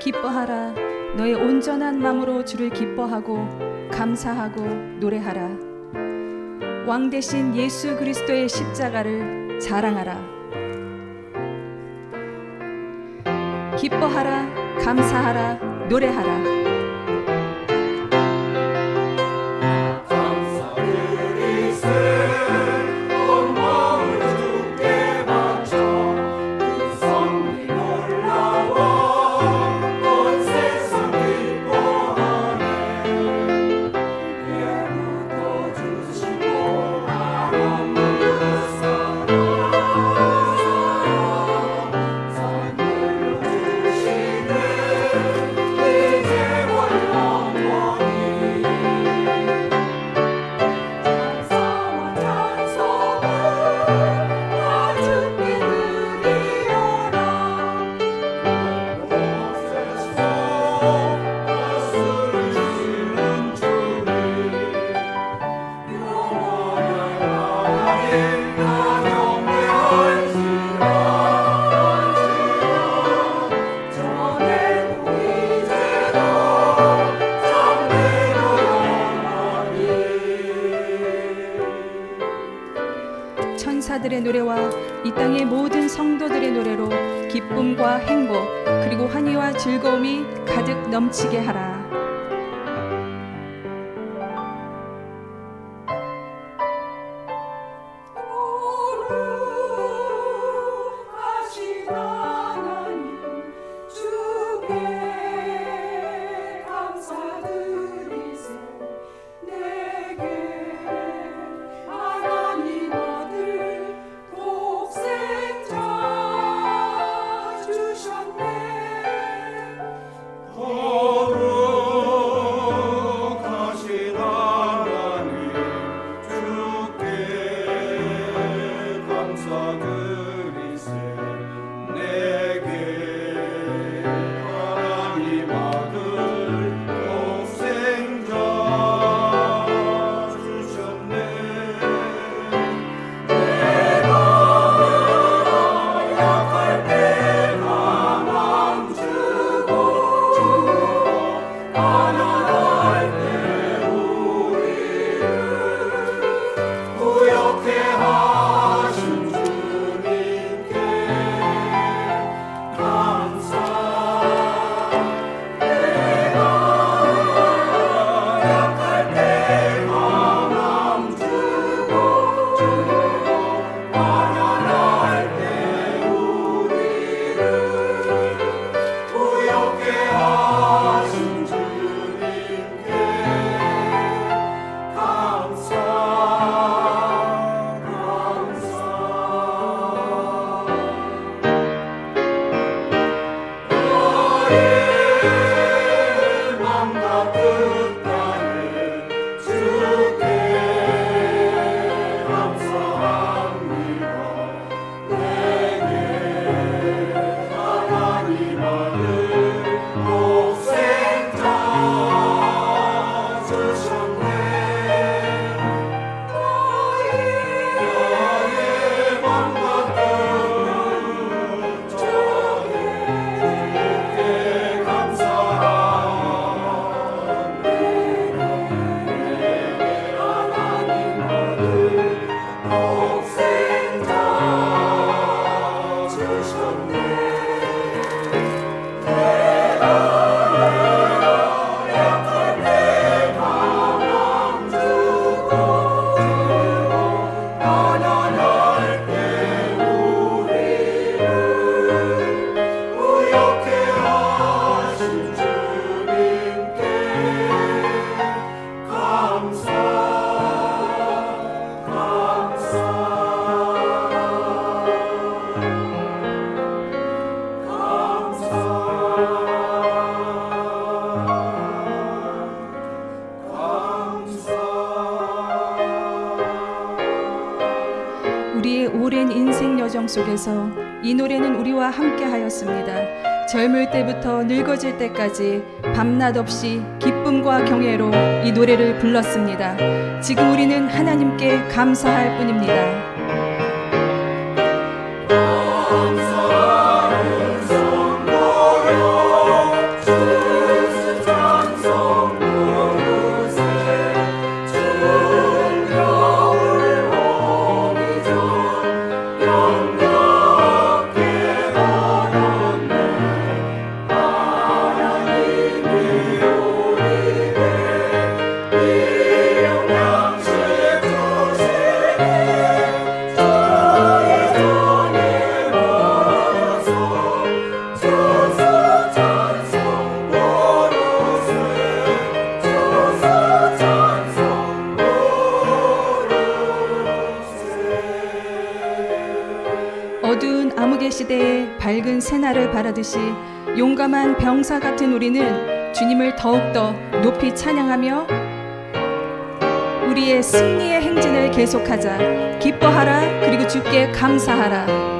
기뻐하라. 너의 온전한 마음으로 주를 기뻐하고 감사하고 노래하라. 왕 대신 예수 그리스도의 십자가를 자랑하라. 기뻐하라 감사하라 노래하라 천사들의 노래와 이 땅의 모든 성도들의 노래로 기쁨과 행복 그리고 환희와 즐거움이 가득 넘치게 하라. 오랜 인생 여정 속에서 이 노래는 우리와 함께 하였습니다. 젊을 때부터 늙어질 때까지 밤낮 없이 기쁨과 경애로 이 노래를 불렀습니다. 지금 우리는 하나님께 감사할 뿐입니다. 감사 맑은 새날을 바라듯이 용감한 병사 같은 우리는 주님을 더욱더 높이 찬양하며 우리의 승리의 행진을 계속하자. 기뻐하라. 그리고 주께 감사하라.